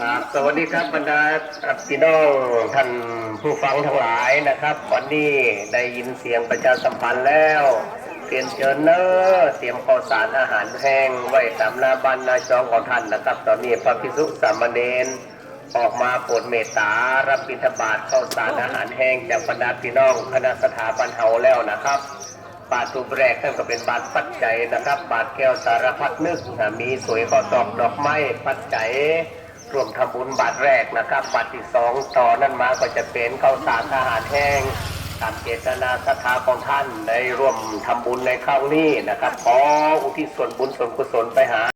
ครับสวัสดีครับบรรดาพี่น้องท่านผู้ฟังทั้งหลายนะครับ วันนี้ได้ยินเสียงประชาสัมพันธ์แล้วเปลี่ยนเชิญเนอร์เตรียมข้าวสารอาหารแห้งไว้ตามนาบ้านนาจองของท่านนะครับ ตอนนี้พระภิกษุสามเณรออกมาโปรดเมตตารับบิณฑบาตข้าวสารอาหารแห้งจากบรรดาพี่น้องคณะสถาบันเฮาแล้วนะครับบาทตูปแรกนั่นก็เป็นบาทปัจจัยนะครับ บาทแก้วสารพัดนึกมีสวยข้อตอกดอกไม้ปัจจัย รวมทำบุญบาทแรกนะครับบาทที่สองต่อนั้นมาก็จะเป็นข้าวสารอาหารแห้งตามเจตนาศรัทธาของท่านในร่วมทำบุญในคราวนี้นะครับขออุทิศส่วนบุญส่วนกุศลไปหา